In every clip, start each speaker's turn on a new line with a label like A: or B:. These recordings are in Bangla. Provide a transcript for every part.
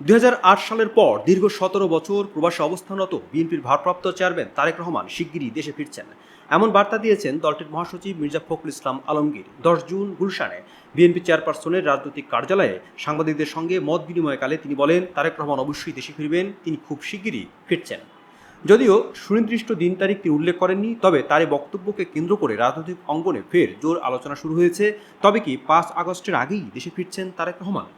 A: দুই হাজার আট সালের পর দীর্ঘ সতেরো বছর প্রবাসে অবস্থানরত বিএনপির ভারপ্রাপ্ত চেয়ারম্যান তারেক রহমান শিগগিরই দেশে ফিরছেন। এমন বার্তা দিয়েছেন দলটির মহাসচিব মির্জা ফখরুল ইসলাম আলমগীর। দশ জুন গুলশানে বিএনপি চেয়ারপারসনের রাজনৈতিক কার্যালয়ে সাংবাদিকদের সঙ্গে মত বিনিময়কালে তিনি বলেন, তারেক রহমান অবশ্যই দেশে ফিরবেন, তিনি খুব শিগগিরই ফিরছেন। যদিও সুনির্দিষ্ট দিন তারিখ তিনি উল্লেখ করেননি, তবে তার বক্তব্যকে কেন্দ্র করে রাজনৈতিক অঙ্গনে ফের জোর আলোচনা শুরু হয়েছে। তবে কি পাঁচ আগস্টের আগেই দেশে ফিরছেন তারেক রহমান?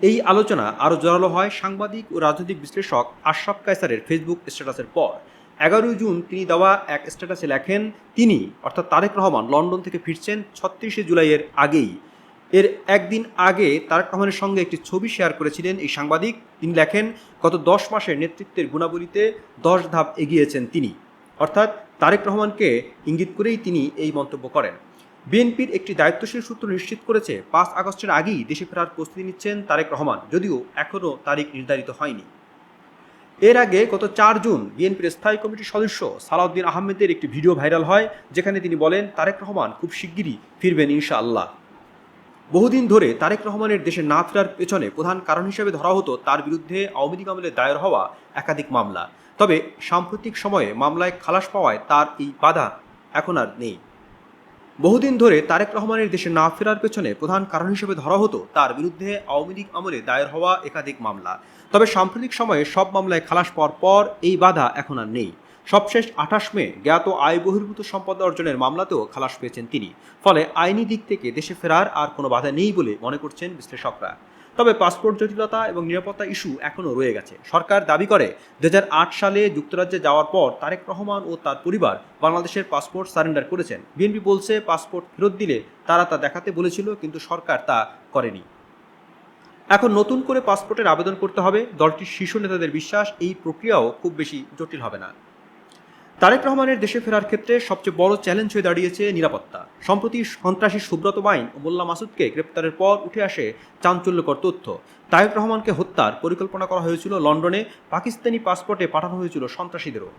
A: এই আলোচনা আরও জোরালো হয় সাংবাদিক ও রাজনৈতিক বিশ্লেষক আশরাফ কায়সারের ফেসবুক স্ট্যাটাসের পর। এগারোই জুন তিনি দেওয়া এক স্ট্যাটাসে লেখেন, তিনি, অর্থাৎ তারেক রহমান, লন্ডন থেকে ফিরছেন ছত্রিশে জুলাইয়ের আগেই। এর একদিন আগে তারেক রহমানের সঙ্গে একটি ছবি শেয়ার করেছিলেন এই সাংবাদিক। তিনি লেখেন, গত দশ মাসের নেতৃত্বের গুণাবলীতে দশ ধাপ এগিয়েছেন তিনি। অর্থাৎ তারেক রহমানকে ইঙ্গিত করেই তিনি এই মন্তব্য করেন। বিএনপির একটি দায়িত্বশীল সূত্র নিশ্চিত করেছে, পাঁচ আগস্টের আগেই দেশে ফেরার প্রস্তুতি নিচ্ছেন তারেক রহমান, যদিও এখনও তারিখ নির্ধারিত হয়নি। এর আগে গত চার জুন বিএনপির স্থায়ী কমিটির সদস্য সালাউদ্দিন আহমেদের একটি ভিডিও ভাইরাল হয়, যেখানে তিনি বলেন, তারেক রহমান খুব শিগগিরই ফিরবেন ইনশাআল্লাহ। বহুদিন ধরে তারেক রহমানের দেশে না ফেরার পেছনে প্রধান কারণ হিসেবে ধরা হতো তার বিরুদ্ধে আওয়ামী লীগ আমলে দায়ের হওয়া একাধিক মামলা। তবে সাম্প্রতিক সময়ে মামলায় খালাস পাওয়ায় তার এই বাধা এখন আর নেই। বহুদিন ধরে তারেক রহমানের দেশে না ফেরার পেছনে প্রধান কারণ হিসেবে ধরা হতো তার বিরুদ্ধে আওয়ামী লীগ আমলে দায়ের হওয়া একাধিক মামলা। তবে সাম্প্রতিক সময়ে সব মামলায় খালাস পাওয়ার পর এই বাধা এখন আর নেই। সবশেষ আঠাশ মে জ্ঞাত আয় বহির্ভূত সম্পদ অর্জনের মামলাতেও খালাস পেয়েছেন তিনি। ফলে আইনি দিক থেকে দেশে ফেরার আর কোনো বাধা নেই বলে মনে করছেন বিশ্লেষকরা। তবে পাসপোর্ট জটিলতা এবং নিরাপত্তা ইস্যু এখনও রয়ে গেছে। সরকার দাবি করে দু হাজার আট সালে যুক্তরাজ্যে যাওয়ার পর তারেক রহমান ও তার পরিবার বাংলাদেশের পাসপোর্ট সারেন্ডার করেছেন। বিএনপি বলছে, পাসপোর্ট ফেরত দিলে তারা তা দেখাতে বলেছিল, কিন্তু সরকার তা করেনি। এখন নতুন করে পাসপোর্টের আবেদন করতে হবে। দলটির শীর্ষ নেতাদের বিশ্বাস, এই প্রক্রিয়াও খুব বেশি জটিল হবে না। তারেক রহমানের দেশে ফেরার ক্ষেত্রে সবচেয়ে বড় চ্যালেঞ্জ হয়ে দাঁড়িয়েছে নিরাপত্তা। সম্প্রতি সন্ত্রাসী সুব্রত বাইন ও মোল্লা মাসুদকে গ্রেপ্তারের পর উঠে আসে চাঞ্চল্যকর তথ্য। তারেক রহমানকে হত্যার পরিকল্পনা করা হয়েছিল লন্ডনে, পাকিস্তানি পাসপোর্টে পাঠানো হয়েছিল সন্ত্রাসীদেরও।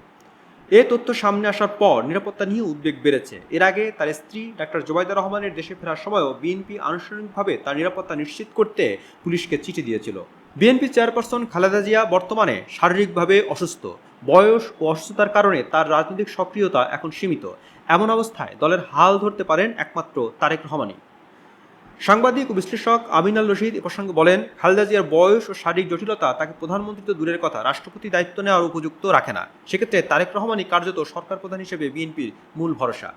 A: এ তথ্য সামনে আসার পর নিরাপত্তা নিয়ে উদ্বেগ বেড়েছে। এর আগে তার স্ত্রী ডাক্তার জোবাইদা রহমানের দেশে ফেরার সময়ও বিএনপি আনুষ্ঠানিকভাবে তার নিরাপত্তা নিশ্চিত করতে পুলিশকে চিঠি দিয়েছিল। বিএনপি চেয়ারপারসন খালেদা জিয়া বর্তমানে শারীরিকভাবে অসুস্থ। বয়স ও অসুস্থতার কারণে তার রাজনৈতিক সক্রিয়তা এখন সীমিত। এমন অবস্থায় দলের হাল ধরতে পারেন একমাত্র তারেক রহমানই। সাংবাদিক ও বিশ্লেষক আমিনাল রশিদ এ প্রসঙ্গে বলেন, খালেদা জিয়ার বয়স ও শারীরিক জটিলতা তাকে প্রধানমন্ত্রী তো দূরের কথা রাষ্ট্রপতি দায়িত্ব নেওয়ার উপযুক্ত রাখে না। সেক্ষেত্রে তারেক রহমানই কার্যত সরকার প্রধান হিসেবে বিএনপির মূল ভরসা।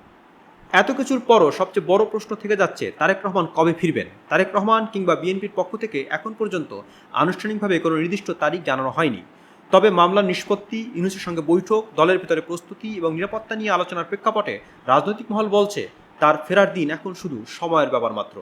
A: এত কিছুর পরও সবচেয়ে বড় প্রশ্ন থেকে যাচ্ছে, তারেক রহমান কবে ফিরবেন? তারেক রহমান কিংবা বিএনপির পক্ষ থেকে এখন পর্যন্ত আনুষ্ঠানিকভাবে কোনো নির্দিষ্ট তারিখ জানানো হয়নি। তবে মামলার নিষ্পত্তি, ইউনুসের সঙ্গে বৈঠক, দলের ভিতরে প্রস্তুতি এবং নিরাপত্তা নিয়ে আলোচনার প্রেক্ষাপটে রাজনৈতিক মহল বলছে, তার ফেরার দিন এখন শুধু সময়ের ব্যাপার মাত্র।